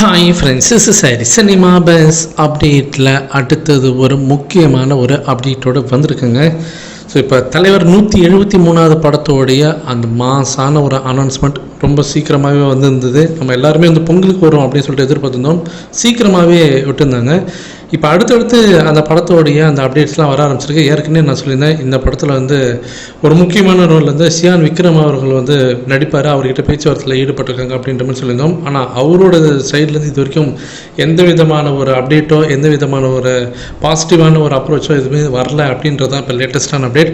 Hi friends is சரி cinema buzz அப்டேட்டில் அடுத்தது ஒரு முக்கியமான ஒரு அப்டேட்டோடு வந்திருக்குங்க. ஸோ இப்போ தலைவர் நூற்றி எழுபத்தி மூணாவது படத்தோடைய அந்த மாசான ஒரு அனௌன்ஸ்மெண்ட் ரொம்ப சீக்கிரமாகவே வந்திருந்தது. நம்ம எல்லாருமே வந்து பொங்கலுக்கு வரும் அப்படின்னு சொல்லிட்டு எதிர்பார்த்துருந்தோம். சீக்கிரமாகவே விட்டுருந்தாங்க. இப்போ அடுத்தடுத்து அந்த படத்தோடைய அந்த அப்டேட்ஸ்லாம் வர ஆரம்பிச்சிருக்கு. ஏற்கனவே நான் சொல்லியிருந்தேன் இந்த படத்தில் வந்து ஒரு முக்கியமான ரோல் வந்து சியான் விக்ரம் அவர்கள் வந்து நடிப்பார். அவர்கிட்ட பேச்சுவார்த்தையில் ஈடுபட்டிருக்காங்க அப்படின்ற மாதிரி சொல்லியிருந்தோம். ஆனால் அவரோட சைட்லேருந்து இது வரைக்கும் எந்த விதமான ஒரு அப்டேட்டோ எந்த விதமான ஒரு பாசிட்டிவான ஒரு அப்ரோச்சோ எதுவுமே வரல அப்படின்றது தான் இப்போ லேட்டஸ்டான அப்டேட்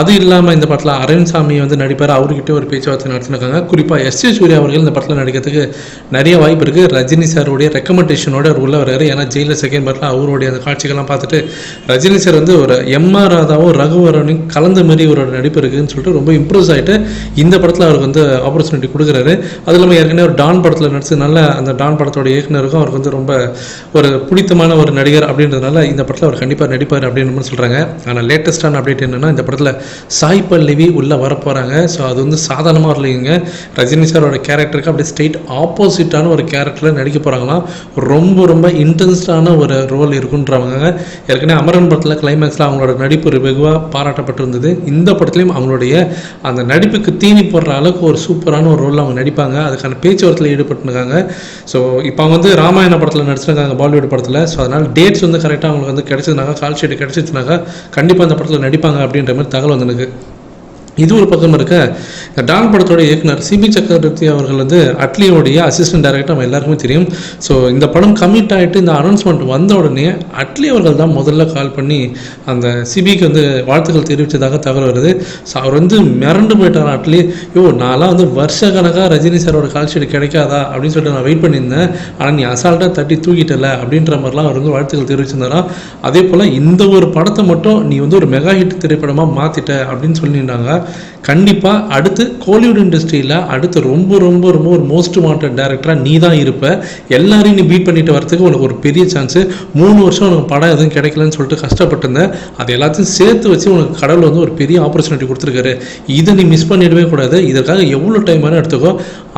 அது இல்லாமல் இந்த படத்தில் அரவிந்த் சாமி வந்து நடிப்பார். அவர்கிட்ட ஒரு பேச்சுவார்த்தை நடத்தினிருக்காங்க குறிப்பாக எஸ் ஏ சூர்யா அவர்கள் இந்த படத்தில் நடிக்கிறதுக்கு நிறைய வாய்ப்பு இருக்குது ரஜினி சாருடைய ரெக்கமெண்டேஷனோட உள்ள வர்றாரு. ஏன்னா ஜெயிலில் செகண்ட் பார்ட்டில் அவருடைய அந்த காட்சிகள்லாம் பார்த்துட்டு ரஜினி சார் வந்து ஒரு எம்ஆர் ராதாவும் ரகுவரனையும் கலந்த மாதிரி ஒரு நடிப்பு இருக்குதுன்னு சொல்லிட்டு ரொம்ப இம்ப்ரூவ் ஆகிட்டு இந்த படத்தில் அவருக்கு வந்து ஆப்பர்ச்சுனிட்டி கொடுக்குறாரு. அது இல்லாமல் ஏற்கனவே ஒரு டான் படத்தில் நடிச்சதுனால அந்த டான் படத்தோட இயக்குனருக்கும் அவருக்கு வந்து ரொம்ப ஒரு பிடித்தமான ஒரு நடிகர் அப்படின்றதுனால இந்த படத்தில் அவர் கண்டிப்பாக நடிப்பார் அப்படின்னு சொல்கிறாங்க ஆனால் லேட்டஸ்டான அப்டேட் என்னென்னா இந்த படத்தில் சாய் பல்லவி உள்ளே வரப்போகிறாங்க ஸோ அது வந்து சாதாரணமாக இல்லைங்க ரஜினி சாரோட கேரக்டருக்கு அப்படியே ஸ்ட்ரெயிட் ஆப்போசிட்டான ஒரு கேரக்டரில் நடிக்க போகிறாங்களாம் ரொம்ப ரொம்ப இன்டென்ஸ்டான ஒரு ரோல் இருக்குன்றவங்க. ஏற்கனவே அமரன் படத்தில் கிளைமேக்ஸில் அவங்களோட நடிப்பு ஒரு வெகுவாக பாராட்டப்பட்டிருந்தது. இந்த படத்துலையும் அவங்களுடைய அந்த நடிப்புக்கு தீனி போடுற அளவுக்கு ஒரு சூப்பரான ஒரு ரோல் அவங்க நடிப்பாங்க. அதுக்கான பேச்சுவார்த்தையில் ஈடுபட்டுருக்காங்க. ஸோ இப்போ அவங்க வந்து ராமாயண படத்தில் நடிச்சிருக்காங்க பாலிவுட் படத்தில். ஸோ அதனால் டேட்ஸ் வந்து கரெக்டாக அவங்களுக்கு வந்து கிடைச்சதுனாக்கா கால் ஷீட் கிடச்சிச்சுனாக்கா கண்டிப்பாக அந்த படத்தில் நடிப்பாங்க அப்படின்ற மாதிரி தகவல் வந்து எனக்கு இது ஒரு பக்கம் இருக்க. இந்த டான் படத்தோட இயக்குனர் சிபி சக்கரவர்த்தி அவர்கள் வந்து அட்லியோடைய அசிஸ்டன்ட் டைரக்டர் நம்ம எல்லாருக்குமே தெரியும். ஸோ இந்த படம் கமிட் ஆகிட்டு இந்த அனௌன்ஸ்மெண்ட் வந்த உடனே அட்லி அவர்கள் தான் முதல்ல கால் பண்ணி அந்த சிபிக்கு வந்து வாழ்த்துக்கள் தெரிவித்ததாக தகவல் வருது. ஸோ அவர் வந்து மிரண்டு போயிட்டார் அட்லி. யோ நான்லாம் வந்து வருஷ கணக்காக ரஜினி சாரோட கால் ஷீட் கிடைக்காதா? அப்படின்னு சொல்லிட்டு நான் வெயிட் பண்ணியிருந்தேன். ஆனால் நீ அசால்ட்டாக தட்டி தூக்கிட்டல? அப்படின்ற மாதிரிலாம் அவர் வந்து வாழ்த்துக்கள் தெரிவிச்சிருந்தாராம். அதே போல் இந்த ஒரு படத்தை மட்டும் நீ வந்து ஒரு மெகா ஹிட் திரைப்படமாக மாற்றிட்ட அப்படின்னு சொல்லியிருந்தாங்க. கண்டிப்பாக அடுத்து கோலிவுட் இண்டஸ்ட்ரியில் அடுத்து ரொம்ப ரொம்ப ரொம்ப ஒரு மோஸ்ட் வாண்டட் டேரக்டராக நீ தான் இருப்ப. எல்லாரையும் நீ பீட் பண்ணிட்டு வரதுக்கு உனக்கு ஒரு பெரிய சான்ஸு மூணு வருஷம் உனக்கு படம் எதுவும் கிடைக்கலன்னு சொல்லிட்டு கஷ்டப்பட்டிருந்தேன். அது எல்லாத்தையும் சேர்த்து வச்சு உனக்கு கடவுள் வந்து ஒரு பெரிய ஆப்பர்ச்சுனிட்டி கொடுத்துருக்காரு. இதை நீ மிஸ் பண்ணிடவே கூடாது. இதற்காக எவ்வளோ டைம் வேணும் எடுத்துக்கோ.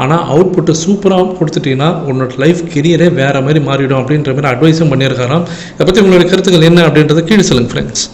ஆனால் அவுட்புட்டு சூப்பராக கொடுத்துட்டீங்கன்னா உன்னோட லைஃப் கெரியரே வேறு மாதிரி மாறிடும் அப்படின்ற மாதிரி அட்வைஸும் பண்ணியிருக்காராம். இதை பற்றி உங்களோட கருத்துக்கள் என்ன அப்படின்றத கீழே சொல்லுங்கள் ஃப்ரெண்ட்ஸ்